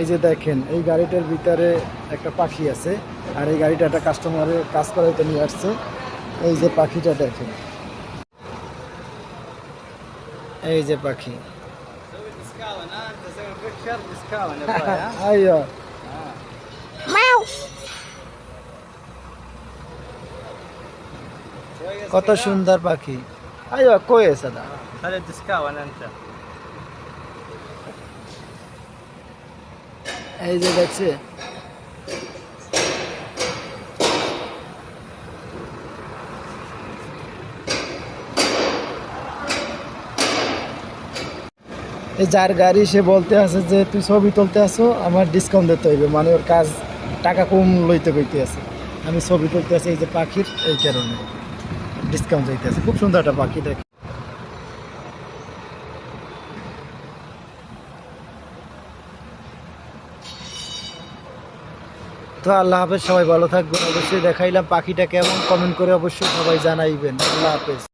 এই যে দেখেন এই গাড়িটার ভিতরে একটা পাখি আছে আর এই গাড়িটা একটা কাস্টমারের কাজ করাইতে নিয়ে আসছে। এই যে পাখিটা দেখেন। এই যে পাখি। কত সুন্দর পাখি। আয়ো কয়ে সাদা? তাহলে এই যে দেখছে। যার গাড়ি সে বলতে আছে যে, তুই ছবি তুলতে আসো আমার ডিসকাউন্ট দিতে হইবে। মানে ওর কাজ, টাকা কম লইতে কইতে আছে। আমি ছবি তুলতে আছি এই যে পাখির, এই কারণে ডিসকাউন্ট দিতে আছে খুব সুন্দর একটা পাখি, দেখ। তো আল্লাহ হাফেজ, সবাই ভালো থাকবেন। অবশ্যই দেখাইলাম পাখিটা কেমন কমেন্ট করে অবশ্যই সবাই জানাইবেন। আল্লাহ হাফেজ।